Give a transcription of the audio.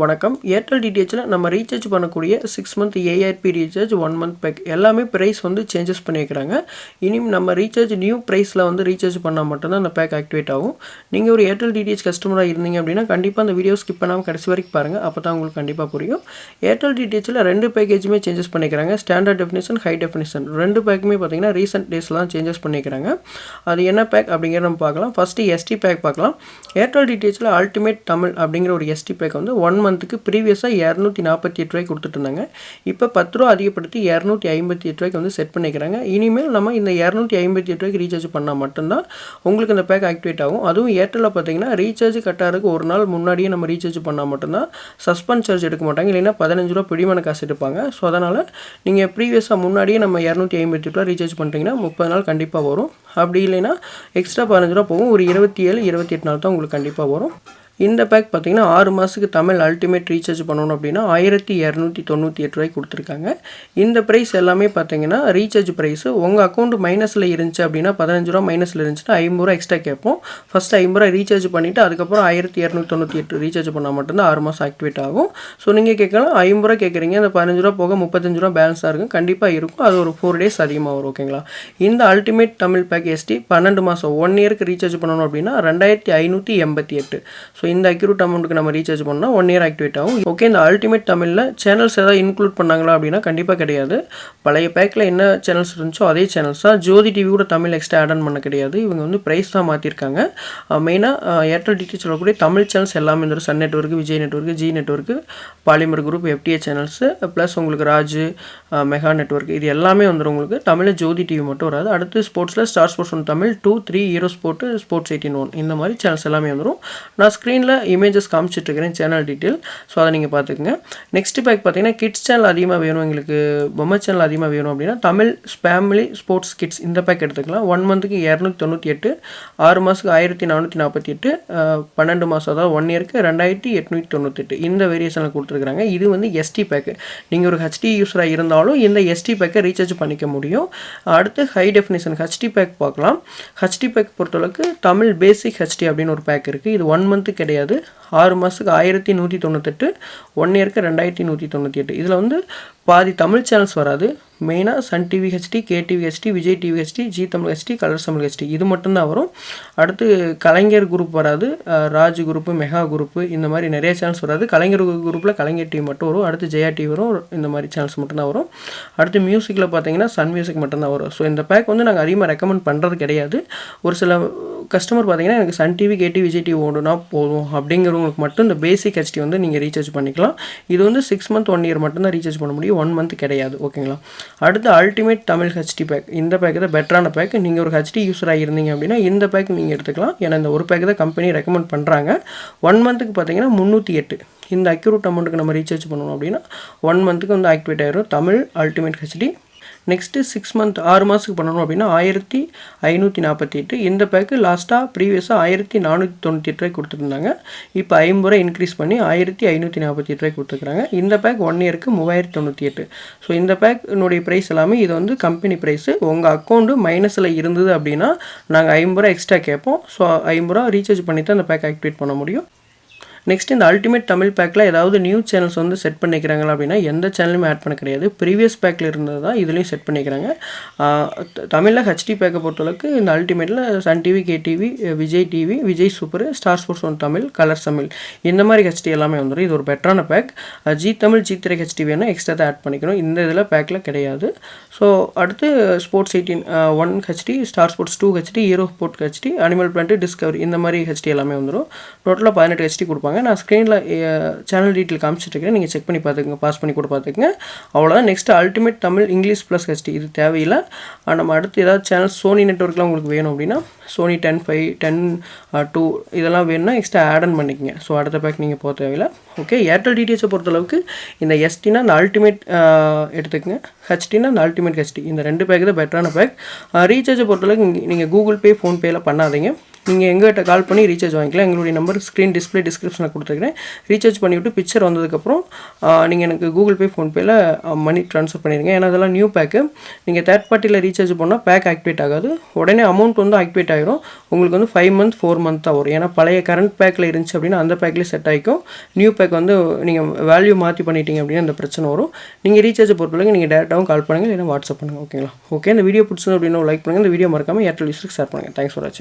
வணக்கம். ஏர்டெல் டிடிஹெச்சில் நம்ம ரீசார்ஜ் பண்ணக்கூடிய six month ARP recharge one month pack எல்லாமே ப்ரைஸ் வந்து சேஞ்சஸ் பண்ணியிருக்கிறாங்க. இனியும் நம்ம ரீசார்ஜ் நியூ ப்ரைஸில் வந்து ரீசார்ஜ் பண்ணால் மட்டும்தான் அந்த பேக் ஆக்டிவேட் ஆகும். நீங்கள் ஒரு ஏர்டெல் டிடிஹெச் கஸ்டமராக இருந்தீங்க அப்படின்னா கண்டிப்பாக அந்த வீடியோ ஸ்கிப் பண்ணாமல் கடைசி வரைக்கும் பாருங்கள் அப்போ தான் உங்களுக்கு கண்டிப்பாக புரியும். ஏர்டெல் டிடிஹெச்சில் ரெண்டு பேக்கேஜுமே சேஞ்சஸ் பண்ணிக்கிறாங்க ஸ்டாண்டர்ட் டெஃபினேஷன் ஹை டெஃபினேஷன் ரெண்டு பேக்குமே பார்த்தீங்கன்னா ரீசெண்ட் டேஸில் தான் சேஞ்சஸ் பண்ணிக்கிறாங்க அது என்ன பேக் அப்படிங்கிறத நம்ம பார்க்கலாம். ஃபஸ்ட்டு எஸ்டி பேக் பார்க்கலாம். ஏர்டெல் டிடிஹெச்சில் அல்டிமேட் தமிழ் அப்படிங்கிற ஒரு எஸ்டி பேக் வந்து ஒன் மந்த்துக்கு ப்ரீவியஸாக இரநூத்தி நாற்பத்தி எட்டு ரூபாய்க்கு கொடுத்துட்டு இருந்தாங்க இப்போ பத்து ரூபா அதிகப்படுத்தி இரநூத்தி ஐம்பத்தி எட்டு ரூபாய்க்கு வந்து செட் பண்ணிக்கிறாங்க. இனிமேல் நம்ம இந்த இரநூத்தி ஐம்பத்தி எட்டு ரூபாய்க்கு ரீசார்ஜ் பண்ணால் மட்டும்தான் உங்களுக்கு இந்த பேக் ஆக்டிவேட் ஆகும். அதுவும் ஏர்டெல்லில் பார்த்தீங்கன்னா ரீசார்ஜ் கட்டாருக்கு ஒரு நாள் முன்னாடியே நம்ம ரீசார்ஜ் பண்ணால் மட்டும்தான் சஸ்பெண்ட் சார்ஜ் எடுக்க மாட்டாங்க. இல்லைன்னா பதினஞ்சு ரூபா பிடிமான காசு எடுப்பாங்க. ஸோ அதனால் நீங்கள் ப்ரீவியஸாக முன்னாடியே நம்ம இரநூத்தி ஐம்பத்தி எட்டு ரூபா ரீசார்ஜ் பண்ணிட்டீங்கன்னா முப்பது நாள் கண்டிப்பாக வரும். அப்படி இல்லைன்னா எக்ஸ்ட்ரா பதினஞ்சு ரூபா போகும். ஒரு இருபத்தி ஏழு இருபத்தி எட்டு நாள் தான் உங்களுக்கு கண்டிப்பாக வரும். இந்த பேக் பார்த்தீங்கன்னா ஆறு மாதத்துக்கு தமிழ் அல்டிமேட் ரீசார்ஜ் பண்ணணும் அப்படின்னா ஆயிரத்தி இரநூத்தி தொண்ணூற்றி எட்டு ரூபாய்க்கு கொடுத்துருக்காங்க. இந்த ப்ரைஸ் எல்லாமே பார்த்தீங்கன்னா ரீசார்ஜ் ப்ரைஸு உங்கள் அக்கௌண்ட் மைனஸில் இருந்துச்சு அப்படின்னா பதினஞ்சு ரூபா மைனஸில் இருந்துச்சுன்னா ஐம்பது ரூபா எக்ஸ்ட்ரா கேட்போம். ஃபஸ்ட்டு ஐம்பது ரூபா ரீசார்ஜ் பண்ணிவிட்டு அதுக்கப்புறம் ஆயிரத்தி இரநூத்தி தொண்ணூற்றி எட்டு ரீசார்ஜ் பண்ணால் மட்டும்தான் ஆறு மாதம் ஆக்டிவேட் ஆகும். ஸோ நீங்கள் கேட்கலாம் ஐம்பது ரூபா கேட்குறீங்க அந்த பதினஞ்சு ரூபா போக முப்பத்தஞ்சு ரூபா பேலன்ஸாக இருக்கும். கண்டிப்பாக இருக்கும். அது ஒரு ஃபோர் டேஸ் அதிகமாக வரும் ஓகேங்களா இந்த அல்டிமேட் தமிழ் பேக் எஸ்டி பன்னெண்டு மாதம் ஒன் இயருக்கு ரீசார்ஜ் பண்ணணும் அப்படின்னா ரெண்டாயிரத்தி ஐநூற்றி எண்பத்தி எட்டு. ஸோ இந்த அக்யூரேட் அமௌண்ட்டுக்கு நம்ம ரீசார்ஜ் பண்ணால் ஒன் இயர் ஆக்டிவேட் ஆகும். ஓகே இந்த அல்டிமேட் தமிழில் சேனல்ஸ் எதாவது இன்க்ளூட் பண்ணாங்களா அப்படின்னா கண்டிப்பாக கிடையாது. பழைய பேக்கில் என்ன சேனல்ஸ் இருந்துச்சோ அதே சேனல்ஸ் தான் ஜோதி டிவி கூட தமிழ் எக்ஸ்ட்ரா ஆட் ஆன் பண்ண கிடையாது. இவங்க வந்து ப்ரைஸ் தான் மாற்றிருக்காங்க மெயினாக ஏர்டெல் டிடி சொல்லக்கூடிய தமிழ் சேனல்ஸ் எல்லாமே இந்த Sun network Vijay network Zee network Polimer group FTA channels plus உங்களுக்கு ராஜு மெகா நெட்ஒர்க் இது எல்லாமே வந்துடும் உங்களுக்கு. தமிழில் ஜோதி டிவி மட்டும் வராது. அடுத்து ஸ்போர்ட்ஸில் Star Sports one Tamil two three hero sport sports eighteen one இந்த மாதிரி சேனல்ஸ் எல்லாமே வந்துடும் நான் ஸ்க்ரீன் ஸ்க்ரீனில் இமேஜஸ் காமிச்சிட்ருக்கிறேன் சேனல் டீட்டெயில் ஸோ அதை நீங்கள் பார்த்துக்குங்க. நெக்ஸ்ட் பேக் பார்த்தீங்கன்னா கிட்ஸ் சேனல் அதிகமாக வேணும். எங்களுக்கு பொம்மை சேனல் அதிகமாக வேணும் அப்படின்னா தமிழ் ஃபேமிலி ஸ்போர்ட்ஸ் கிட்ஸ் இந்த பேக் எடுத்துக்கலாம். ஒன் மந்த்துக்கு இரநூத்தி தொண்ணூற்றி எட்டு ஆறு மாதத்துக்கு ஆயிரத்தி நானூற்றி நாற்பத்தி எட்டு பன்னெண்டு மாதம் அதாவது ஒன் இயருக்கு ரெண்டாயிரத்தி எட்நூற்றி தொண்ணூத்தெட்டு இந்த வேரியேஷனில் கொடுத்துருக்குறாங்க. இது வந்து எஸ்டி பேக்கு நீங்கள் ஒரு ஹெச்டி யூஸராக இருந்தாலும் இந்த எஸ்டி பேக்கை ரீசார்ஜ் பண்ணிக்க முடியும். அடுத்து ஹை டெஃபினேஷன் ஹெச்டி பேக் பார்க்கலாம். ஹெச்டி பேக் பொறுத்தளவுக்கு தமிழ் பேசிக் ஹெச்டி அப்படின்னு ஒரு பேக் இருக்குது இது ஒன் மந்த்துக்கு கிடையாது. ஆறு மாதத்துக்கு ஆயிரத்தி நூற்றி தொண்ணூத்தெட்டு ஒன் இயருக்கு ரெண்டாயிரத்தி நூற்றி தொண்ணூற்றி எட்டு. இதில் வந்து பாதி தமிழ் சேனல்ஸ் வராது. மெயினாக Sun TV HD KTV HD Vijay TV HD Zee Tamil HD Colors Tamil HD இது மட்டும்தான் வரும். அடுத்து கலைஞர் குரூப் வராது. ராஜ் குரூப்பு மெகா குரூப்பு இந்த மாதிரி நிறைய சேனல்ஸ் வராது. கலைஞர் குரூப்பில் கலைஞர் டிவி மட்டும் வரும். அடுத்து ஜெயா டிவி வரும். இந்த மாதிரி சேனல்ஸ் மட்டும்தான் வரும். அடுத்து மியூசிக்கில் பார்த்தீங்கன்னா சன் மியூசிக் மட்டும்தான் வரும். ஸோ இந்த பேக் வந்து நாங்கள் அதிகமாக ரெக்கமெண்ட் பண்ணுறது கிடையாது. ஒரு சில கஸ்டமர் பார்த்தீங்கன்னா எனக்கு Sun TV KT Vijay TV ஓடுனா போதும். அப்படிங்கிறவங்களுக்கு மட்டும் இந்த பேசிக் ஹெச்டி வந்து நீங்கள் ரீசார்ஜ் பண்ணிக்கலாம். இது வந்து சிக்ஸ் மந்த் ஒன் இயர் மட்டும்தான் ரீசார்ஜ் பண்ண முடியும். ஒன் மந்த் கிடையாது. ஓகேங்களா அடுத்து அல்டிமேட் தமிழ் ஹெச்டி பேக் இந்த பேக் தான் பெட்டரான பேக் நீங்கள் ஒரு ஹெச்டி யூஸராக இருந்தீங்க அப்படின்னா இந்த பேக் நீங்கள் எடுத்துக்கலாம். ஏன்னா இந்த ஒரு பேக் தான் கம்பெனி ரெக்கமெண்ட் பண்ணுறாங்க ஒன் மந்த்துக்கு பார்த்தீங்கன்னா முந்நூற்றி எட்டு. இந்த அக்யூரேட் அமௌண்ட்டுக்கு நம்ம ரீசார்ஜ் பண்ணணும் அப்படின்னா ஒன் மந்த்துக்கு வந்து ஆக்டிவேட் ஆயிரும். Tamil ultimate HD next six month ஆறு மாதத்துக்கு பண்ணணும் அப்படின்னா ஆயிரத்தி ஐநூற்றி நாற்பத்தி எட்டு இந்த பேக்கு லாஸ்ட்டாக ப்ரீவியஸாக ஆயிரத்தி நானூற்றி தொண்ணூற்றி எட்டு ரூபாய் கொடுத்துருந்தாங்க. இப்போ ஐம்பது ரூபாய் இன்க்ரீஸ் பண்ணி ஆயிரத்தி ஐநூற்றி நாற்பத்தி எட்டு ரூபாய் கொடுத்துருக்காங்க இந்த பேக் ஒன் இயருக்கு மூவாயிரத்தி தொண்ணூற்றி எட்டு. ஸோ இந்த பேக்கினுடைய ப்ரைஸ் எல்லாமே இது வந்து கம்பெனி ப்ரைஸு உங்கள் அக்கௌண்ட்டு மைனஸில் இருந்தது அப்படின்னா நாங்கள் ஐம்பது ரூபா எக்ஸ்ட்ரா கேட்போம். ஸோ ஐம்பது ரூபா ரீசார்ஜ் பண்ணி தான் அந்த பேக் ஆக்டிவேட் பண்ண முடியும். நெக்ஸ்ட் இந்த அல்டிமேட் தமிழ் பேக்கில் ஏதாவது நியூ சேனல்ஸ் வந்து செட் பண்ணிக்கிறாங்களா அப்படின்னா எந்த சேனலுமே ஆட் பண்ண கிடையாது. ப்ரீவியஸ் பேக்கில் இருந்தது தான் இதுலேயும் செட் பண்ணிக்கிறாங்க. தமிழில் ஹெச்டி பேக்கை பொறுத்தளவுக்கு இந்த அல்டிமேட்டில் Sun TV KTV Vijay TV Vijay super Star Sports one Tamil colour Tamil இந்த மாதிரி ஹெச்டி எல்லாமே வந்துடும் இது ஒரு பெட்டரான pack G Tamil G Thirai HD வேணும் எக்ஸ்ட்ரா தான் ஆட் பண்ணிக்கணும். இந்த இதில் பேக்கில் கிடையாது. ஸோ அடுத்து sports eighteen one HD Star Sports two HD hero sport HD animal planet Discovery இந்த மாதிரி ஹெச்டி எல்லாமே வந்துடும் டோட்டலாக பதினெட்டு ஹெச்டி கொடுப்பாங்க. நான் ஸ்க்ரீனில் சேனல் டீட்டெயில் காமிச்சிட்ருக்கேன் நீங்கள் செக் பண்ணி பார்த்துக்கங்க. பாஸ் பண்ணி கூட பார்த்துக்கங்க. அவ்வளோதான் next ultimate Tamil English plus HD இது தேவையில்லை. நம்ம அடுத்து ஏதாவது சேனல் சோனி நெட்ஒர்க்லாம் உங்களுக்கு வேணும் அப்படின்னா Sony Ten five Ten two இதெல்லாம் வேணும்னா எக்ஸ்ட்ரா ஆட் ஆன் பண்ணிக்கங்க. ஸோ அடுத்த பேக் நீங்கள் போக தேவையில்லை. ஓகே ஏர்டெல் டிடிஎச்சை பொறுத்தளவுக்கு இந்த எஸ்டினா இந்த அல்டிமேட் எடுத்துக்கங்க. ஹெச்டினா இந்த அல்டிமேட் ஹெச்டி இந்த ரெண்டு பேக் தான் பெட்டரான பேக் ரீசார்ஜை பொறுத்தளவுக்கு நீங்கள் கூகுள் பே ஃபோன்பேயில் பண்ணாதீங்க. நீங்கள் எங்கள்கிட்ட கால் பண்ணி ரீசார்ஜ் வாங்கிக்கலாம். எங்களுடைய நம்பர் ஸ்க்ரீன் டிஸ்பிளே டிஸ்கிரிப்ஷனில் கொடுத்துருக்கிறேன். ரீசார்ஜ் பண்ணிவிட்டு பிக்சர் வந்ததுக்கப்புறம் நீங்கள் எனக்கு கூகுள் பே ஃபோன்பேயில் மணி ட்ரான்ஸ்ஃபர் பண்ணிடுங்க. ஏன்னா அதெல்லாம் நியூ பேக்கு நீங்கள் தேர்ட் பார்ட்டியில் ரீசார்ஜ் பண்ணால் பேக் ஆக்டிவேட் ஆகாது. உடனே அமௌண்ட் வந்து ஆக்டிவேட் ஆகிரும் உங்களுக்கு வந்து ஃபைவ் மந்த் ஃபோர் மந்த்தாக வரும். ஏன்னா பழைய கரண்ட் பேக்கில் இருந்துச்சு அப்படின்னா அந்த பேக்லேயே செட் ஆகிக்கும் நியூ பேக் வந்து நீங்கள் வேல்யூ மாற்றி பண்ணிட்டீங்க அப்படின்னா அந்த பிரச்சனை வரும். நீங்கள் ரீசார்ஜ் பொறுத்தவரைக்கும் நீங்கள் டேரெக்டாகவும் கால் பண்ணுங்கள் இல்லைன்னா வாட்ஸ்அப் பண்ணுங்கள் ஓகேங்களா ஓகே இந்த வீடியோ பிடிச்சது அப்படின்னா லைக் பண்ணுங்கள் இந்த வீடியோ மறக்காமல் ஏர்டெல் யூஸருக்கு ஷேர் பண்ணுங்கள் தேங்க்ஸ் ஃபார் வாட்சிங்